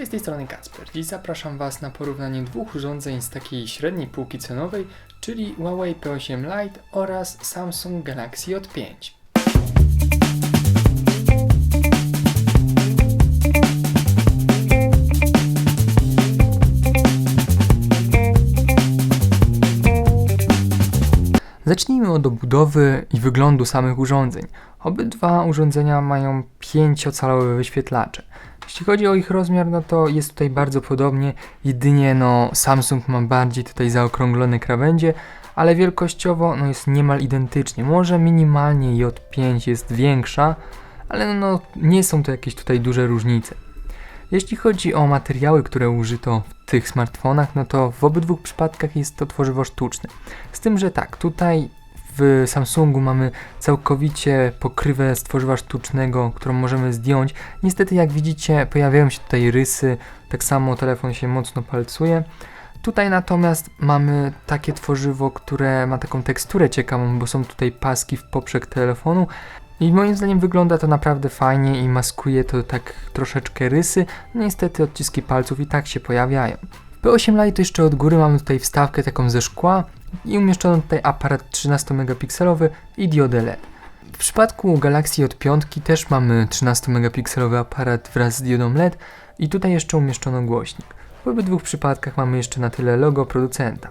Cześć, z tej strony Kacper. Dziś zapraszam Was na porównanie dwóch urządzeń z takiej średniej półki cenowej, czyli Huawei P8 Lite oraz Samsung Galaxy J5. Zacznijmy od obudowy i wyglądu samych urządzeń. Obydwa urządzenia mają 5-calowe wyświetlacze. Jeśli chodzi o ich rozmiar, no to jest tutaj bardzo podobnie, jedynie no Samsung ma bardziej tutaj zaokrąglone krawędzie, ale wielkościowo no jest niemal identycznie. Może minimalnie J5 jest większa, ale no nie są to jakieś tutaj duże różnice. Jeśli chodzi o materiały, które użyto w tych smartfonach, no to w obydwu przypadkach jest to tworzywo sztuczne. Z tym, że tak, tutaj w Samsungu mamy całkowicie pokrywę z tworzywa sztucznego, którą możemy zdjąć. Niestety, jak widzicie, pojawiają się tutaj rysy, tak samo telefon się mocno palcuje. Tutaj natomiast mamy takie tworzywo, które ma taką teksturę ciekawą, bo są tutaj paski w poprzek telefonu. I moim zdaniem wygląda to naprawdę fajnie i maskuje to tak troszeczkę rysy. Niestety odciski palców i tak się pojawiają. W P8 Lite jeszcze od góry mamy tutaj wstawkę taką ze szkła i umieszczono tutaj aparat 13 megapikselowy i diodę LED. W przypadku Galaxy od piątki też mamy 13 megapikselowy aparat wraz z diodą LED i tutaj jeszcze umieszczono głośnik. W obydwu przypadkach mamy jeszcze na tyle logo producenta.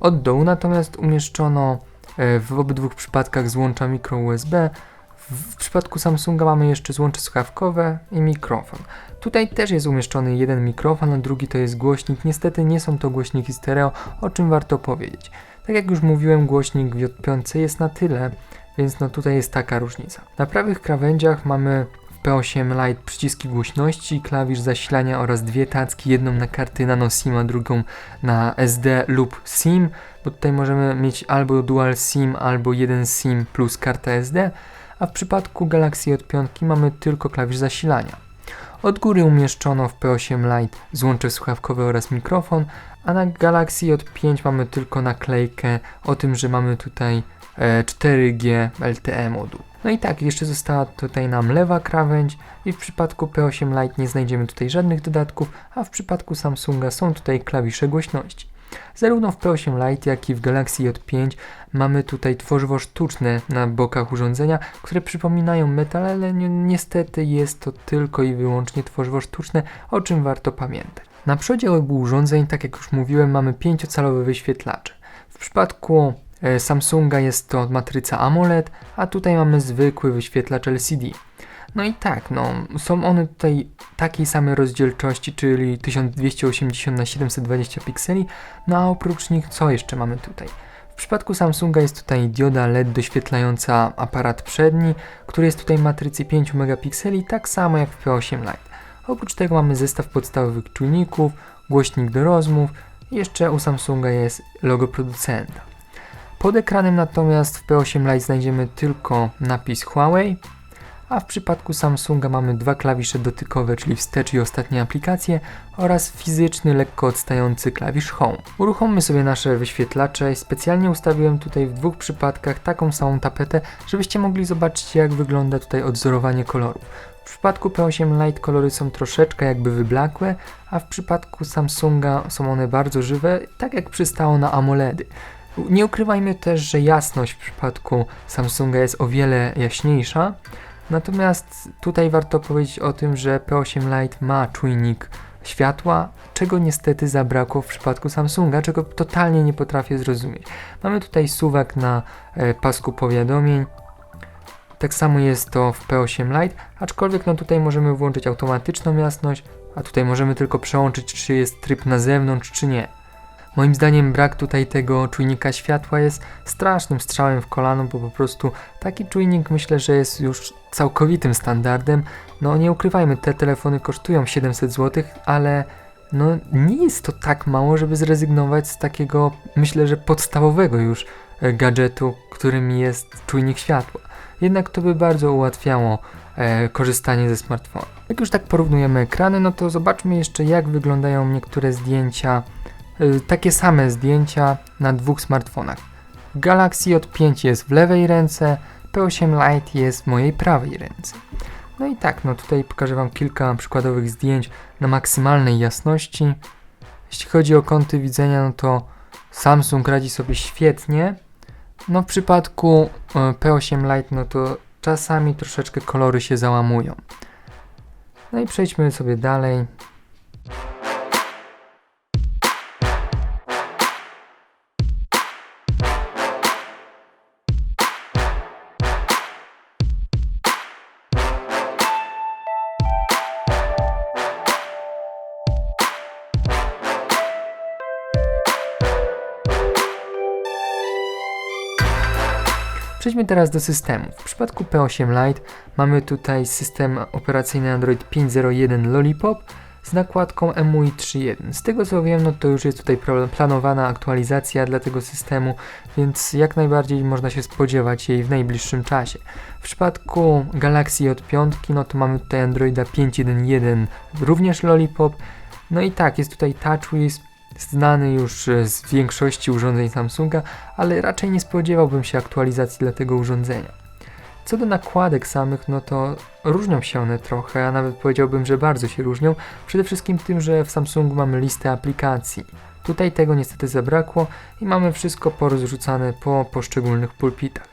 Od dołu natomiast umieszczono e, w obydwu przypadkach złącza mikro USB. W przypadku Samsunga mamy jeszcze złącze słuchawkowe i mikrofon. Tutaj też jest umieszczony jeden mikrofon, a drugi to jest głośnik. Niestety nie są to głośniki stereo, o czym warto powiedzieć. Tak jak już mówiłem, głośnik w J5 jest na tyle, więc no tutaj jest taka różnica. Na prawych krawędziach mamy w P8 Lite przyciski głośności, klawisz zasilania oraz dwie tacki, jedną na karty nano SIM, a drugą na SD lub SIM, bo tutaj możemy mieć albo dual SIM, albo jeden SIM plus karta SD, a w przypadku Galaxy od piątki mamy tylko klawisz zasilania. Od góry umieszczono w P8 Lite złącze słuchawkowe oraz mikrofon, a na Galaxy od 5 mamy tylko naklejkę o tym, że mamy tutaj e, 4G LTE moduł. No i tak, jeszcze została tutaj nam lewa krawędź i w przypadku P8 Lite nie znajdziemy tutaj żadnych dodatków, a w przypadku Samsunga są tutaj klawisze głośności. Zarówno w P8 Lite, jak i w Galaxy J5 mamy tutaj tworzywo sztuczne na bokach urządzenia, które przypominają metal, ale ni niestety jest to tylko i wyłącznie tworzywo sztuczne, o czym warto pamiętać. Na przodzie obu urządzeń, tak jak już mówiłem, mamy 5-calowe wyświetlacze. W przypadku e, Samsunga jest to matryca AMOLED, a tutaj mamy zwykły wyświetlacz LCD. No i tak, no, są one tutaj takiej samej rozdzielczości, czyli 1280 na 720 pikseli, no a oprócz nich co jeszcze mamy tutaj? W przypadku Samsunga jest tutaj dioda LED doświetlająca aparat przedni, który jest tutaj matrycy 5 megapikseli, tak samo jak w P8 Lite. Oprócz tego mamy zestaw podstawowych czujników, głośnik do rozmów jeszcze u Samsunga jest logo producenta. Pod ekranem natomiast w P8 Lite znajdziemy tylko napis Huawei, a w przypadku Samsunga mamy dwa klawisze dotykowe, czyli wstecz i ostatnie aplikacje oraz fizyczny, lekko odstający klawisz Home. Uruchommy sobie nasze wyświetlacze specjalnie ustawiłem tutaj w dwóch przypadkach taką samą tapetę, żebyście mogli zobaczyć jak wygląda tutaj odzorowanie kolorów. W przypadku P8 Lite kolory są troszeczkę jakby wyblakłe, a w przypadku Samsunga są one bardzo żywe, tak jak przystało na AMOLEDy. Nie ukrywajmy też, że jasność w przypadku Samsunga jest o wiele jaśniejsza, Natomiast tutaj warto powiedzieć o tym, że P8 Lite ma czujnik światła, czego niestety zabrakło w przypadku Samsunga, czego totalnie nie potrafię zrozumieć. Mamy tutaj suwak na e, pasku powiadomień. Tak samo jest to w P8 Lite, aczkolwiek no tutaj możemy włączyć automatyczną jasność, a tutaj możemy tylko przełączyć, czy jest tryb na zewnątrz, czy nie. Moim zdaniem brak tutaj tego czujnika światła jest strasznym strzałem w kolano, bo po prostu taki czujnik myślę, że jest już całkowitym standardem. No nie ukrywajmy, te telefony kosztują 700 zł, ale no nie jest to tak mało, żeby zrezygnować z takiego, myślę, że podstawowego już e, gadżetu, którym jest czujnik światła. Jednak to by bardzo ułatwiało e, korzystanie ze smartfona. Jak już tak porównujemy ekrany, no to zobaczmy jeszcze jak wyglądają niektóre zdjęcia takie same zdjęcia na dwóch smartfonach. Galaxy J5 jest w lewej ręce, P8 Lite jest w mojej prawej ręce. No i tak, no tutaj pokażę Wam kilka przykładowych zdjęć na maksymalnej jasności. Jeśli chodzi o kąty widzenia, no to Samsung radzi sobie świetnie. No w przypadku e, P8 Lite, no to czasami troszeczkę kolory się załamują. No i przejdźmy sobie dalej. Przejdźmy teraz do systemu. W przypadku P8 Lite mamy tutaj system operacyjny Android 5.0.1 Lollipop z nakładką MUI 3.1. Z tego co wiem, no to już jest tutaj planowana aktualizacja dla tego systemu, więc jak najbardziej można się spodziewać jej w najbliższym czasie. W przypadku Galaxy J5, no to mamy tutaj Androida 5.1.1 również Lollipop. No i tak, jest tutaj TouchWiz, znany już e, z większości urządzeń Samsunga, ale raczej nie spodziewałbym się aktualizacji dla tego urządzenia. Co do nakładek samych, no to różnią się one trochę, a nawet powiedziałbym, że bardzo się różnią. Przede wszystkim tym, że w Samsungu mamy listę aplikacji. Tutaj tego niestety zabrakło i mamy wszystko porozrzucane po poszczególnych pulpitach.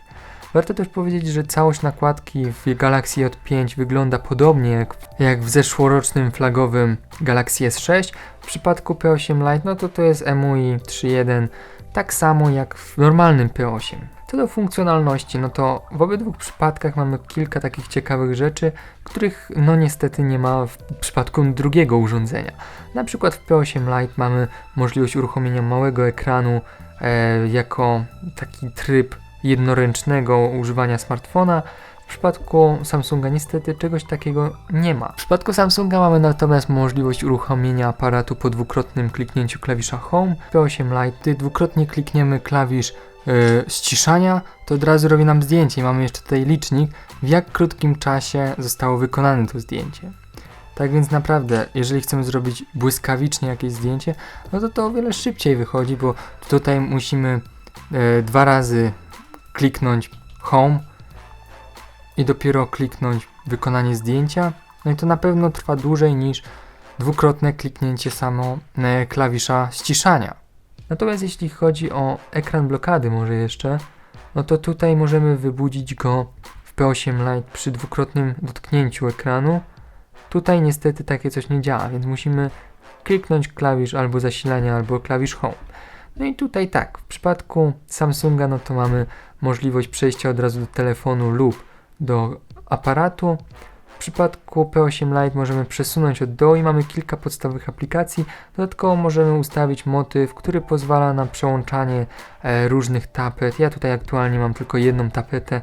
Warto też powiedzieć, że całość nakładki w Galaxy J5 wygląda podobnie jak, w zeszłorocznym flagowym Galaxy S6. W przypadku P8 Lite, no to to jest MUI 3.1, tak samo jak w normalnym P8. Co do funkcjonalności, no to w obydwu przypadkach mamy kilka takich ciekawych rzeczy, których no niestety nie ma w przypadku drugiego urządzenia. Na przykład w P8 Lite mamy możliwość uruchomienia małego ekranu e, jako taki tryb jednoręcznego używania smartfona. W przypadku Samsunga niestety czegoś takiego nie ma. W przypadku Samsunga mamy natomiast możliwość uruchomienia aparatu po dwukrotnym kliknięciu klawisza Home. W P8 Lite, gdy dwukrotnie klikniemy klawisz yy, ściszania, to od razu robi nam zdjęcie. Mamy jeszcze tutaj licznik, w jak krótkim czasie zostało wykonane to zdjęcie. Tak więc naprawdę, jeżeli chcemy zrobić błyskawicznie jakieś zdjęcie, no to to o wiele szybciej wychodzi, bo tutaj musimy e, dwa razy kliknąć Home i dopiero kliknąć wykonanie zdjęcia. No i to na pewno trwa dłużej niż dwukrotne kliknięcie samo e, klawisza ściszania. Natomiast jeśli chodzi o ekran blokady może jeszcze, no to tutaj możemy wybudzić go w P8 Lite przy dwukrotnym dotknięciu ekranu. Tutaj niestety takie coś nie działa, więc musimy kliknąć klawisz albo zasilania, albo klawisz Home. No i tutaj tak, w przypadku Samsunga no to mamy możliwość przejścia od razu do telefonu lub do aparatu. W przypadku P8 Lite możemy przesunąć od dołu i mamy kilka podstawowych aplikacji. Dodatkowo możemy ustawić motyw, który pozwala na przełączanie e, różnych tapet. Ja tutaj aktualnie mam tylko jedną tapetę,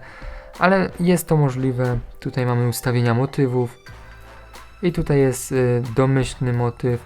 ale jest to możliwe. Tutaj mamy ustawienia motywów i tutaj jest y, domyślny motyw,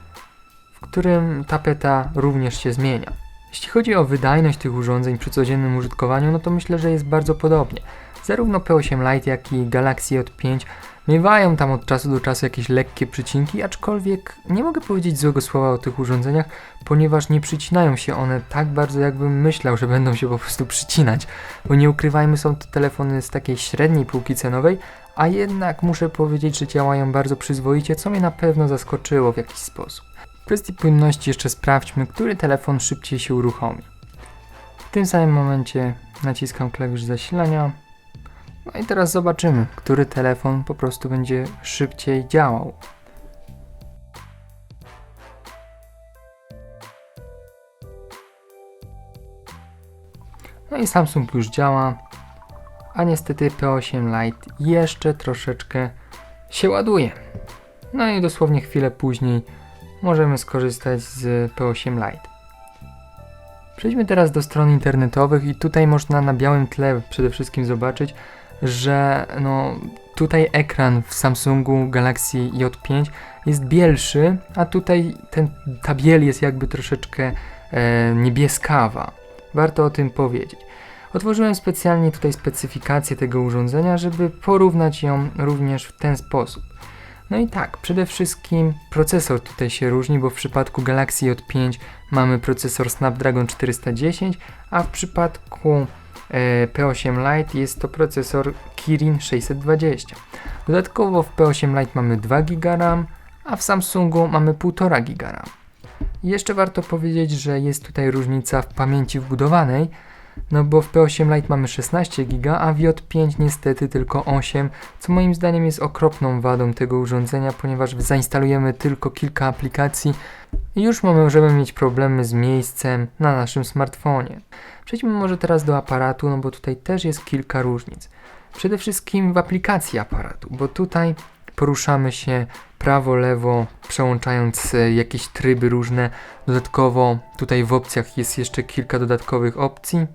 w którym tapeta również się zmienia. Jeśli chodzi o wydajność tych urządzeń przy codziennym użytkowaniu, no to myślę, że jest bardzo podobnie. Zarówno P8 Lite, jak i Galaxy J5 miewają tam od czasu do czasu jakieś lekkie przycinki, aczkolwiek nie mogę powiedzieć złego słowa o tych urządzeniach, ponieważ nie przycinają się one tak bardzo, jakbym myślał, że będą się po prostu przycinać. Bo nie ukrywajmy, są to telefony z takiej średniej półki cenowej, a jednak muszę powiedzieć, że działają bardzo przyzwoicie, co mnie na pewno zaskoczyło w jakiś sposób. Kwestii płynności jeszcze sprawdźmy, który telefon szybciej się uruchomi. W tym samym momencie naciskam klawisz zasilania. No i teraz zobaczymy, który telefon po prostu będzie szybciej działał. No i Samsung już działa, a niestety P8 Lite jeszcze troszeczkę się ładuje. No i dosłownie chwilę później możemy skorzystać z P8 Lite. Przejdźmy teraz do stron internetowych i tutaj można na białym tle przede wszystkim zobaczyć, że no tutaj ekran w Samsungu Galaxy J5 jest bielszy, a tutaj ten, ta biel jest jakby troszeczkę e, niebieskawa. Warto o tym powiedzieć. Otworzyłem specjalnie tutaj specyfikację tego urządzenia, żeby porównać ją również w ten sposób. No i tak, przede wszystkim procesor tutaj się różni, bo w przypadku Galaxy J5 mamy procesor Snapdragon 410, a w przypadku e, P8 Lite jest to procesor Kirin 620. Dodatkowo w P8 Lite mamy 2 GB RAM, a w Samsungu mamy 1,5 GB RAM. Jeszcze warto powiedzieć, że jest tutaj różnica w pamięci wbudowanej, no bo w P8 Lite mamy 16 GB, a w J5 niestety tylko 8, co moim zdaniem jest okropną wadą tego urządzenia, ponieważ zainstalujemy tylko kilka aplikacji i już możemy mieć problemy z miejscem na naszym smartfonie. Przejdźmy może teraz do aparatu, no bo tutaj też jest kilka różnic. Przede wszystkim w aplikacji aparatu, bo tutaj poruszamy się prawo, lewo, przełączając e, jakieś tryby różne. Dodatkowo tutaj w opcjach jest jeszcze kilka dodatkowych opcji.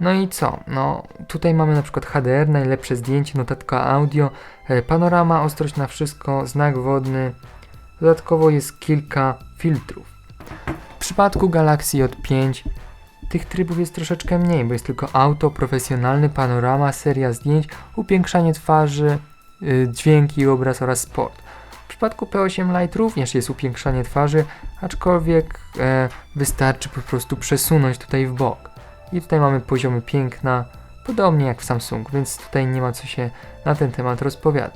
No i co? No tutaj mamy na przykład HDR, najlepsze zdjęcie, notatka audio, e, panorama, ostrość na wszystko, znak wodny. Dodatkowo jest kilka filtrów. W przypadku Galaxy J5 tych trybów jest troszeczkę mniej, bo jest tylko auto, profesjonalny, panorama, seria zdjęć, upiększanie twarzy, yy, dźwięk i obraz oraz sport. W przypadku P8 Lite również jest upiększanie twarzy, aczkolwiek e, wystarczy po prostu przesunąć tutaj w bok. I tutaj mamy poziomy piękna, podobnie jak w Samsung, więc tutaj nie ma co się na ten temat rozpowiadać.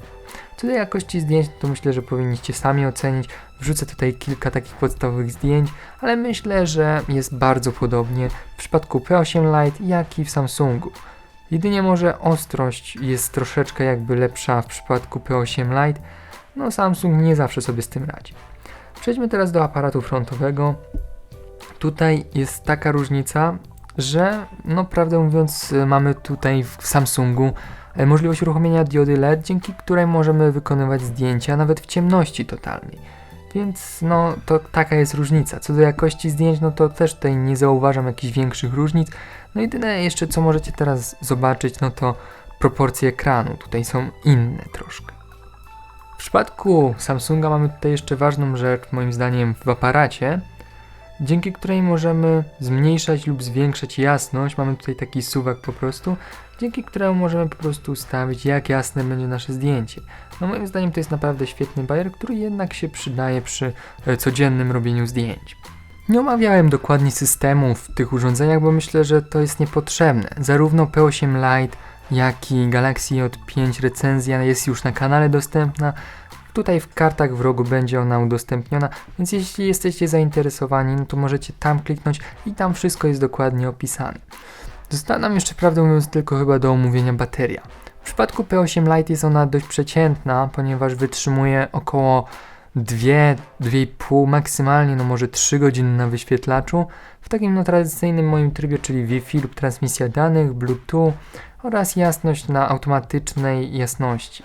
Co do jakości zdjęć, to myślę, że powinniście sami ocenić. Wrzucę tutaj kilka takich podstawowych zdjęć, ale myślę, że jest bardzo podobnie w przypadku P8 Lite, jak i w Samsungu. Jedynie może ostrość jest troszeczkę jakby lepsza w przypadku P8 Lite, no Samsung nie zawsze sobie z tym radzi. Przejdźmy teraz do aparatu frontowego. Tutaj jest taka różnica, że no prawdę mówiąc mamy tutaj w Samsungu e, możliwość uruchomienia diody LED, dzięki której możemy wykonywać zdjęcia nawet w ciemności totalnej. Więc no to taka jest różnica. Co do jakości zdjęć, no to też tutaj nie zauważam jakichś większych różnic. No jedyne jeszcze co możecie teraz zobaczyć, no to proporcje ekranu. Tutaj są inne troszkę. W przypadku Samsunga mamy tutaj jeszcze ważną rzecz, moim zdaniem, w aparacie, dzięki której możemy zmniejszać lub zwiększać jasność. Mamy tutaj taki suwak po prostu, dzięki któremu możemy po prostu ustawić, jak jasne będzie nasze zdjęcie. No moim zdaniem to jest naprawdę świetny bajer, który jednak się przydaje przy e, codziennym robieniu zdjęć. Nie omawiałem dokładnie systemu w tych urządzeniach, bo myślę, że to jest niepotrzebne. Zarówno P8 Lite, jak i Galaxy J5 recenzja jest już na kanale dostępna. Tutaj w kartach w rogu będzie ona udostępniona, więc jeśli jesteście zainteresowani, no to możecie tam kliknąć i tam wszystko jest dokładnie opisane. Została nam jeszcze prawdę mówiąc tylko chyba do omówienia bateria. W przypadku P8 Lite jest ona dość przeciętna, ponieważ wytrzymuje około 2-2,5 maksymalnie, no może 3 godziny na wyświetlaczu w takim no tradycyjnym moim trybie, czyli Wi-Fi lub transmisja danych, Bluetooth oraz jasność na automatycznej jasności.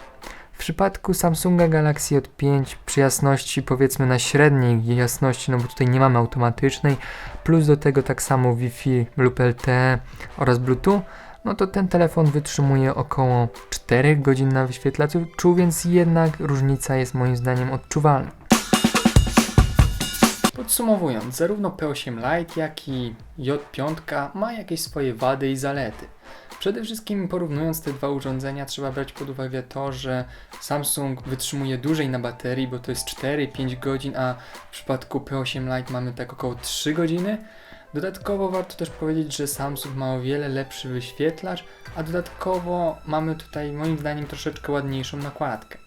Przypadku Samsunga Galaxy J5 przy jasności powiedzmy na średniej jasności, no bo tutaj nie mamy automatycznej, plus do tego tak samo Wi-Fi lub LTE oraz Bluetooth, no to ten telefon wytrzymuje około 4 godzin na wyświetlaczu, więc jednak różnica jest moim zdaniem odczuwalna. Podsumowując, zarówno P8 Lite, jak i J5 ma jakieś swoje wady i zalety. Przede wszystkim porównując te dwa urządzenia trzeba brać pod uwagę to, że Samsung wytrzymuje dłużej na baterii, bo to jest 4-5 godzin, a w przypadku P8 Lite mamy tak około 3 godziny. Dodatkowo warto też powiedzieć, że Samsung ma o wiele lepszy wyświetlacz, a dodatkowo mamy tutaj moim zdaniem troszeczkę ładniejszą nakładkę.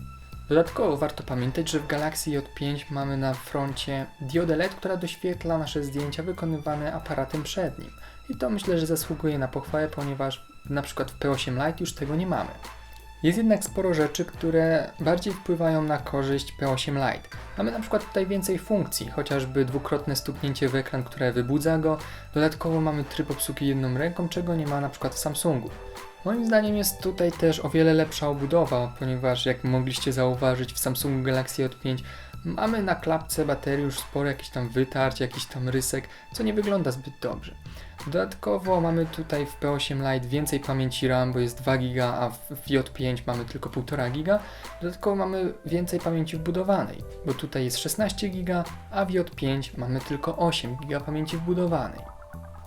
Dodatkowo warto pamiętać, że w Galaxy J5 mamy na froncie diodę LED, która doświetla nasze zdjęcia wykonywane aparatem przednim. I to myślę, że zasługuje na pochwałę, ponieważ na przykład w P8 Lite już tego nie mamy. Jest jednak sporo rzeczy, które bardziej wpływają na korzyść P8 Lite. Mamy na przykład tutaj więcej funkcji, chociażby dwukrotne stuknięcie w ekran, które wybudza go. Dodatkowo mamy tryb obsługi jedną ręką, czego nie ma na przykład w Samsungu. Moim zdaniem jest tutaj też o wiele lepsza obudowa, ponieważ jak mogliście zauważyć w Samsungu Galaxy J5 mamy na klapce baterii już sporo jakiś tam wytarć, jakiś tam rysek, co nie wygląda zbyt dobrze. Dodatkowo mamy tutaj w P8 Lite więcej pamięci RAM, bo jest 2 GB, a w J5 mamy tylko 1,5 GB. Dodatkowo mamy więcej pamięci wbudowanej, bo tutaj jest 16 GB, a w J5 mamy tylko 8 GB pamięci wbudowanej.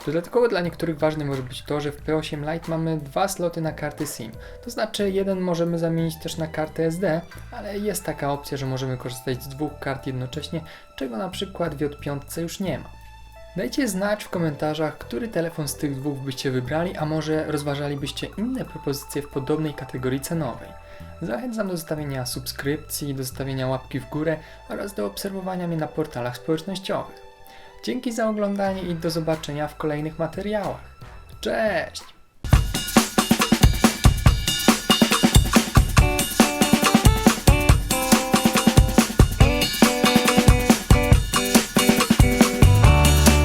Dodatkowo dla niektórych ważne może być to, że w P8 Lite mamy dwa sloty na karty SIM. To znaczy jeden możemy zamienić też na kartę SD, ale jest taka opcja, że możemy korzystać z dwóch kart jednocześnie, czego na przykład w J5 już nie ma. Dajcie znać w komentarzach, który telefon z tych dwóch byście wybrali, a może rozważalibyście inne propozycje w podobnej kategorii cenowej. Zachęcam do zostawienia subskrypcji, do zostawienia łapki w górę oraz do obserwowania mnie na portalach społecznościowych. Dzięki za oglądanie i do zobaczenia w kolejnych materiałach. Cześć!